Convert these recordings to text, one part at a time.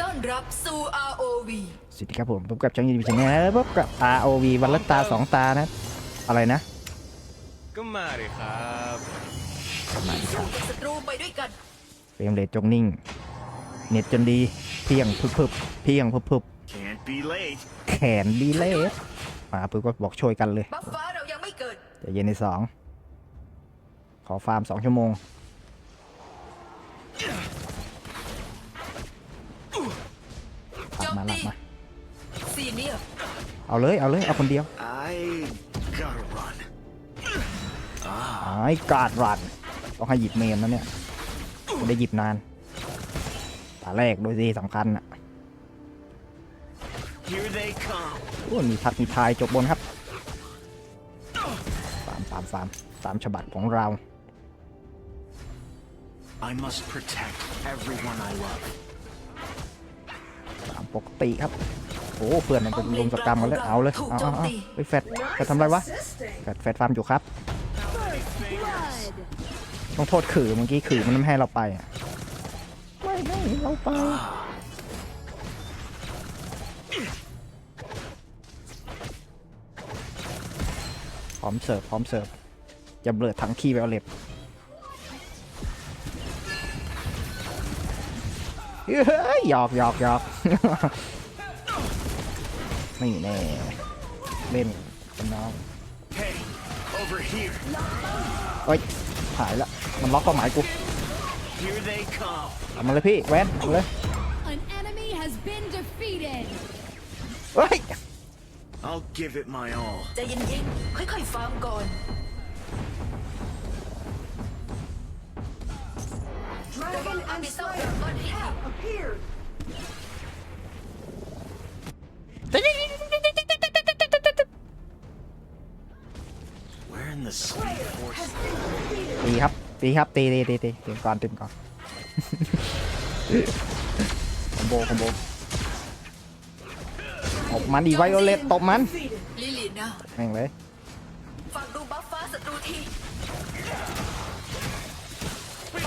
ต้อนรับสู่ ROV สวัสดีครับผมพบกับช่องยูทูบชาแนลพบกับ ROV วันละตาสองตานะ อะไรนะ ก็มาดิครับสู้กับศัตรูไปด้วยกัน เฟรมเรทจงนิ่ง เน็ตจนดี เพียงพึบพึบเพียงพึบพึบ Can't be late แขนดีเลยมาปุ๊บก็บอกช่วยกันเลย บัฟฟ้าเรายังไม่เกิดใจะเย็นในสอง ขอฟาร์มสองชั่วโมง หลัโจกมมาหลัตีกมาซีเนียร์เอาเลยเอาเลยเอาคนเดียว I gotta run ไอ้การ์ดรันต้องให้หยิบเมนนะเนี่ยไม่ได้หยิบนานตาแรกโดยที่สำคัญอะ Here they come โอ้มีทัดมีทายจบบนครับสามสามสามสามฉบับของเรา I must protect everyone I love สาม ปกติครับโอ้เพื่อนมันเป็นรวมสกรรมกันแล้วเอาเลยเอาเอาเอาไปแฟดแฟดทำไรวะแฟดแฟดฟาร์มอยู่ครับต้องโทษขื่อเมื่อกี้ขื่อมันไม่ให้เราไปอะไม่ให้เราไปพร้อมเสิร์ฟพร้อมเสิร์ฟจะเบิดถังขี้ไปเอาเล็บ เฮ้ยหยอกหยอกหยอกไม่แน่เล่นกันน้อง Hey over here เอ้ยหายละมันล็อกเป้าหมายกู Here they come เอามาเลยพี่แวนเอามาเลย An enemy has been defeated. เฮ้ย I'll give it my all ใจเย็นๆค่อยๆฟาร์มก่อนระวังอาร์บิโซดราก้อน ให้ดี Where in the speed force ตีครับ ตีครับ ตีตีตีตีตีก่อนตีก่อน คอมโบ คอมโบตบมันดีไวโอเลตตบมันลิลิน่าแม่งเลยฝากดูบัฟฟ้าศัตรูที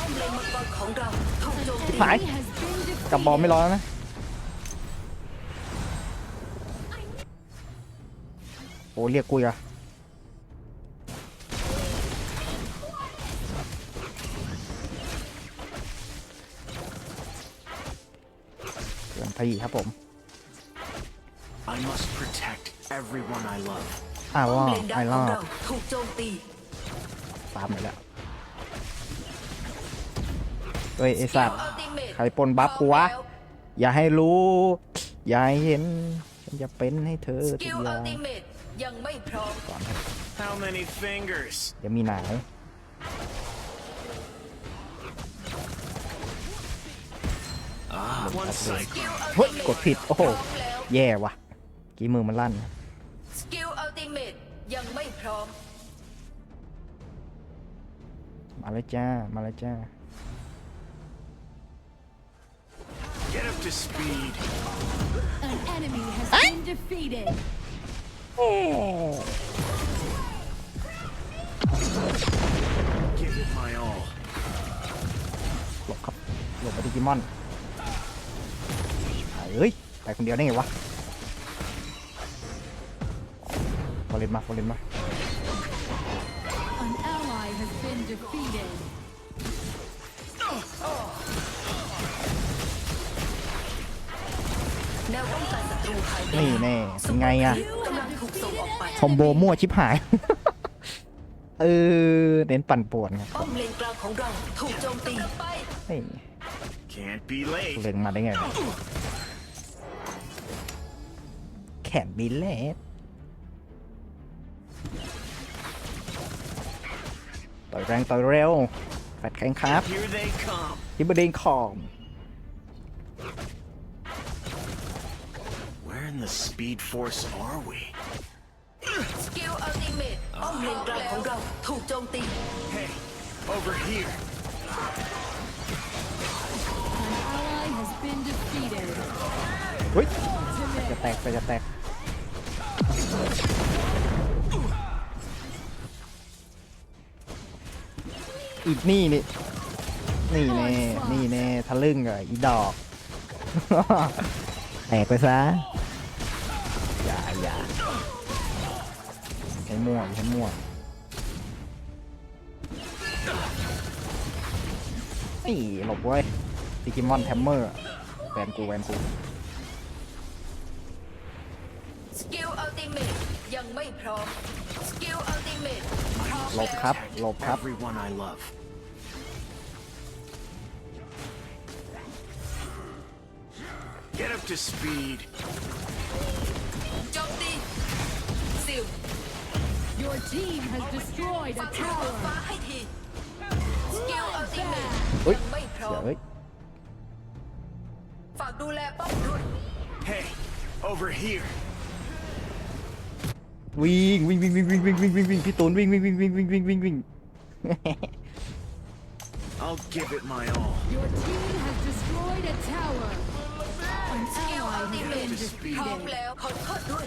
ป้อมเลนมังกรของเราถูกโจมตีหาย Enemy has been defeated. กับบอลไม่รอแล้วนะ โอ้เรียกกูอีกอะเตือนพี่ครับผม I must protect everyone I love อ้าวป้อมว่าเลนดัไอกขรองอดเราถูกโจมตี ตามไปแล้ว เฮ้ยไอสัตว์อัลติเมทใครปนบัฟกูวะ อย่าให้รู้ อย่าให้เห็นฉันจะเป็นให้เธอสทุกิกลออัย่าลงติเมทยังไม่พร้อมก่อนครับ How many fingers เดี๋ยวมีหนาว Ah one ส cycle กิลอัลเฮ้ยติเมทกดผิด โอ้โหพร้อมแล้วแย่ว่ะ กี่มือมันลั่นสกิลอัลติเมทยังไม่พร้อม มาแล้วจ้า มาแล้วจ้า to speed An enemy has been defeated. Give it my all หลบครับหลบไปดิจิมอนเฮ้ย ไปคนเดียวได้ไงวะฟอร์เรนมาฟอร์เรนมา นี่แน่เป็นไงอะกำลังถูกส่งออกไปคอมโบมั่วชิบหาย เออเน้นปั่นป่วนครับป้อมเลนกลางของเราถูกโจมตีไปเฮ้ย Can't be late เล็งมาได้ไงวะแขนบิลเลตต่อยแรงต่อยเร็วแฟดแข็งครับ Here they come ทิบเดงคอม Where in the speed force are we สกิลอัลติเมทป้อมเลนกลางของเราถูกโจมตี Hey over here An ally has been defeated. เฮ้ยจะแตกไปจะแตก อีกนี่นี่ นี่แน่ นี่แน่ ทะลึ่งอะอีดอก แตกไปซะ ใช้มั่วอย่าใช้มั่วนี่หลบเว้ยดิจิมอนแทมเมอร์แวนกูแวนกูสกิลอัลติเมตยังไม่พร้อมสกิลอัลติเมตพร้อมหลบแล้วครับหลบครับ Everyone I love. Get up to speed. โจมตีซิล Your team has destroyed ฝา a กลูก tower. ฟ้าให้ที สกิลอัลติเมตเฮ้ยยังไม่พร้อเดี๋ยมวเฮ้ยฝากดูแลป้อมด้วย Hey, over here. วิ่งวิ่งวิ่งวิ่งวิ่งวิ่งวิ่งวิ่งวิ่งพี่ตูนวิ่งวิ่งวิ่งวิ่งวิ่งวิ่งวิ่งวิ่ง I'll give it my all. Your team has destroyed a tower. An สกิลอัล ally ติเม has ต been พร้อม defeated. แล้วขอโทษด้วย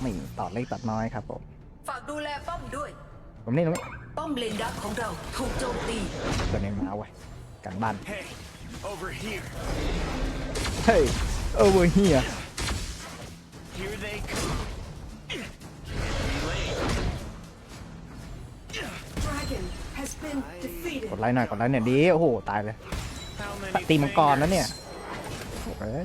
ไม่ต่อเล็กตัดน้อยครับผมฝากดูแลป้อมด้วย ผมนี่ตรงนี้ป้อมเลนดักของเราถูกโจมตีเกิดในหมาไว้กันบ้าน Hey, over here. เฮ้ยเออเวอร์เฮีย Here they come. Relay. Dragon has been defeated กดไลค์หน่อยกดไลค์หน่อยดีโอ้โหตายเลย How ตั many ดตีมังกรนะเนี่ย fingers? โอ้ย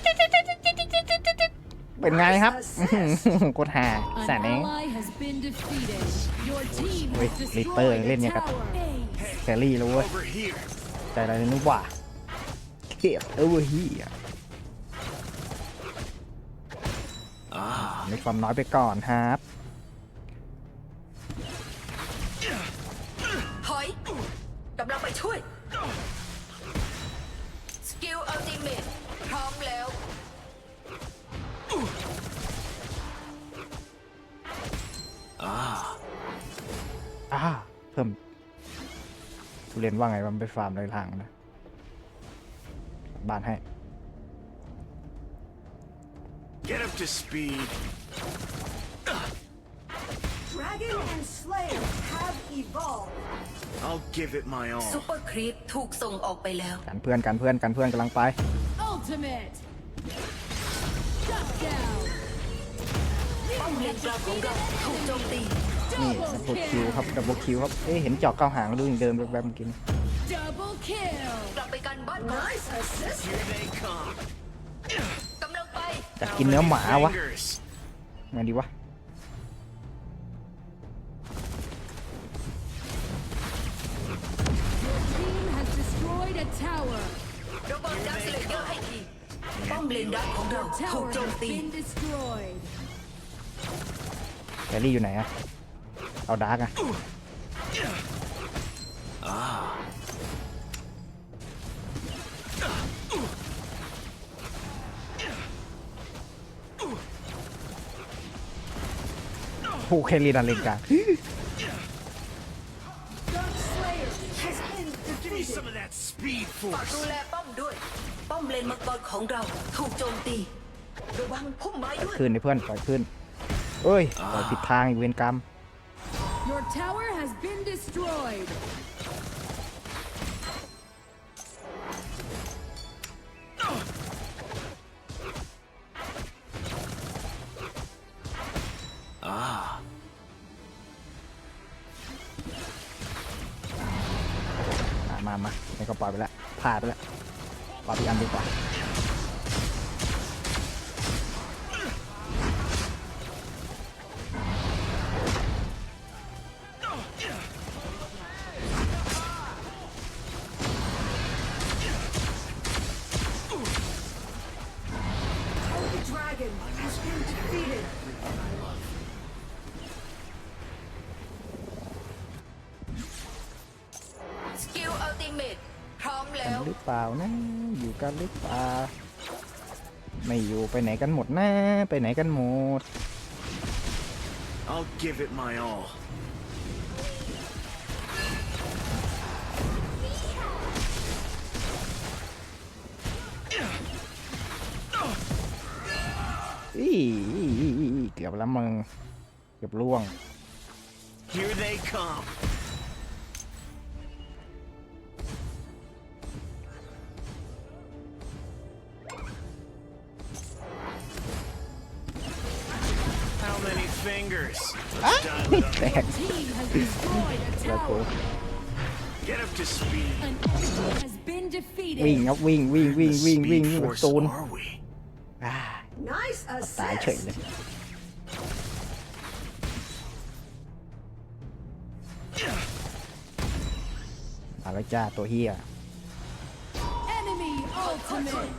เป็นไงครับอื้อหือกดหา An สารเอง ally has been defeated. Your team Ui, has Litter destroyed lên a nha các- tower. แครี่แล้วเว้ย Over here. ใจอะไรนึกว่าเกียบเออเวอร์เฮียมีความน้อยไปก่อนครับ นว่าไงว่ามันไปฟาร์มไรทางนะบ้านให้ Get up to speed. Dragon and Slayer have evolved I'll give it my ซุ all. ปเปอร์ครีปถูกส่งออกไปแล้ว กันเพื่อนกันเพื่อนกันเพื่อนกำลังไป Ultimate. Shut down. ป้อมเลนกลางของเราถูกโจมตี นี่ Double ดับเบิลคิว kill. ครับดับเบิลคิวครับ เอ๊ะเห็นเจอกเก้าหางดูอย่างเดิมแบบๆเมื่อกี้นี่ Double kill. กลับไปกันบ้านก่อน Here they come. กำลังไปจะ How กินเนื้อ many หมาวะ fingers? ไงดีวะ Your team has destroyed a tower. ระเบิดดักสเลเยอร์ให้ทีป้อมเลนดักของเราถูก Tower โจม has ตี been destroyed. แครี่อยู่ไหนอะ เอาดาร์กอะผู้แครี่ดันเลนกลาง Give me some of that speed ฝาก force. ดูแลป้อมด้วย ป้อมเลนมังกรของเราถูกโจมตีระวังพุ่มไม้ด้วย ขึ้นดิเพื่อนปล่อยขึ้นเอ้ยปล่อยผิดทางอีกเวรกรรม Your tower has been destroyed. Ah, อะมา มานี่ก็ปล่อยไปแล้วพลาดไปแล้วปล่อยพี่อันดีกว่า ปล่านะ อยู่กันหรือเปล่าไม่อยู่ไปไหนกันหมดนะไปไหนกันหมด I'll give it my all. อีเกือบแล้วมึง เกือบล่วง Here they come. แตก Team has destroyed a แล้วกู tower. Get up to speed. An enemy has been วิ่ง defeated. ครับวิ่งวิ่ง Where วิ่ง in the วิ่งวิ่ง speed วิ่ง force ตูน are we? อ่า Nice ตายเฉย assist. เลยมาแล้วจ้าตัวเฮีย Enemy ultimate.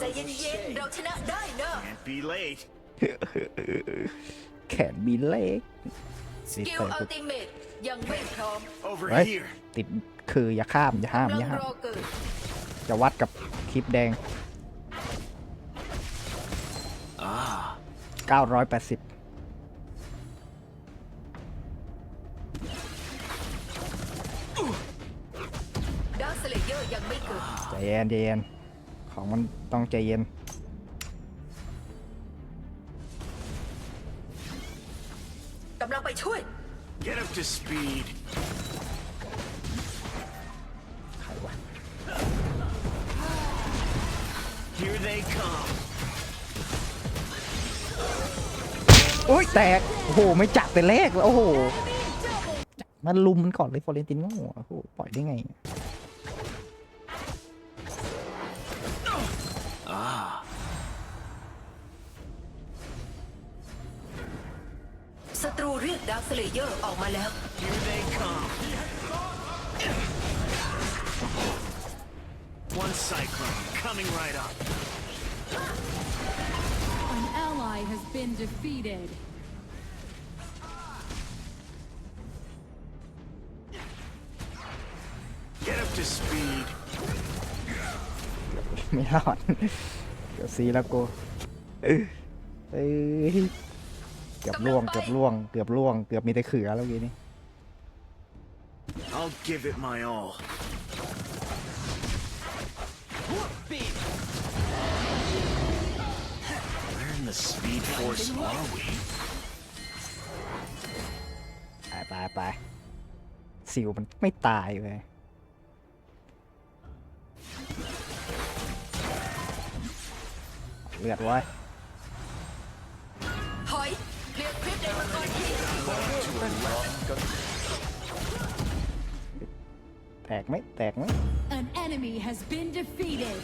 ใจเย็นๆ เราชนะได้เนอะ Can't be late. แขนบินเล็ก สกิลอัลติเมตยังไม่พร้อม Over เฮ้ย here. ติดคืออย่าข้ามอย่าห้ามกำอลัย่างห้ามรอเกิดจะวัดกับคลิปแดง Ah, 980ดาร์คสเลเยอร์ยังไม่เกิดใจเย็นใจเย็นของมันต้องใจเย็น to speed. ใครวะ Here they come. โอ้ยแตก โอ้โห ไม่จับแต่แรกแล้วโอ้โห มันลุมมันก่อนเลยฟอเรนตินโง่โอ้โห ปล่อยได้ไง สเลเยอร์ออกมาแล้ว here they come. One cyclone coming right up. An ally has been defeated. Get up to speed. ไม่รอด เดี๋ยวซีแล้วกูเอ้ยเอ้ยเกือบล่วงเกือบล่วงเกือบล่วงเกือบมีแต่เขือแล้วกี้นี้ I'll give it my all. Where in the speed force are we? ไปไปไปสิวมันไม่ตายเลยเลือดไว้ แตกไหมแตกไหม An enemy has been defeated.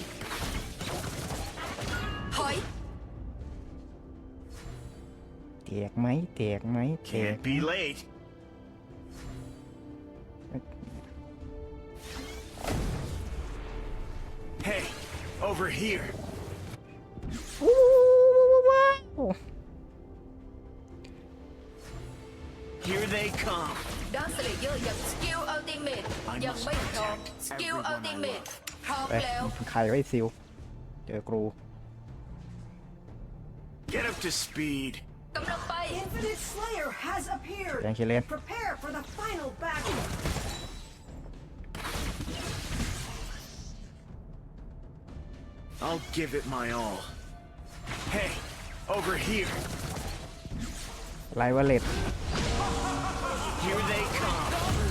ถอย แตกไหมแตกไหมแตก Can't be late. Hey, over here. ยังไม่พร้อม สกิลอัลติเมตพร้อม ไป แล้ว ใครไว้ซิว เจอกรู Get up to speed. กำลังไป Infinite Slayer has appeared. แดงเคเลน Prepare for the final battle. I'll give it my all. Hey, over here. ไลวาเลต Here they come.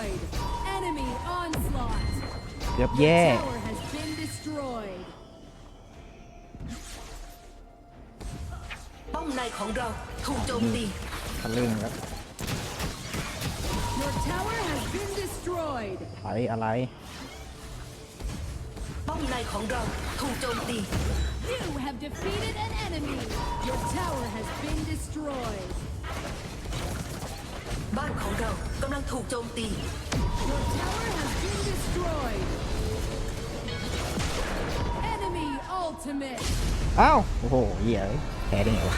destroyed. Enemy onslaught. ำเกือบแย่ Tower has been destroyed. ป้อมในของเราถูกโจมตี ทะลึ่งแล้ว Your tower has been destroyed. อะไรอะไร ป้อมในของเราถูกโจมตี You have defeated an enemy. Your tower has been destroyed. เรากำลังถูกโจมตี Your tower has been destroyed. Enemy ultimate. อ้าว โอ้โหเหี้ยแพ้ได้ไงวะ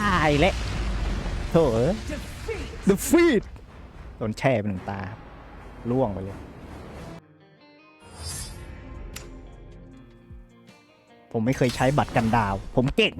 ตายเละโถ่เอ้ย Defeat. defeat โดนแช่ไปหนึ่งตาล่วงไปเลย ผมไม่เคยใช้บัตรกันดาว ผมเก่ง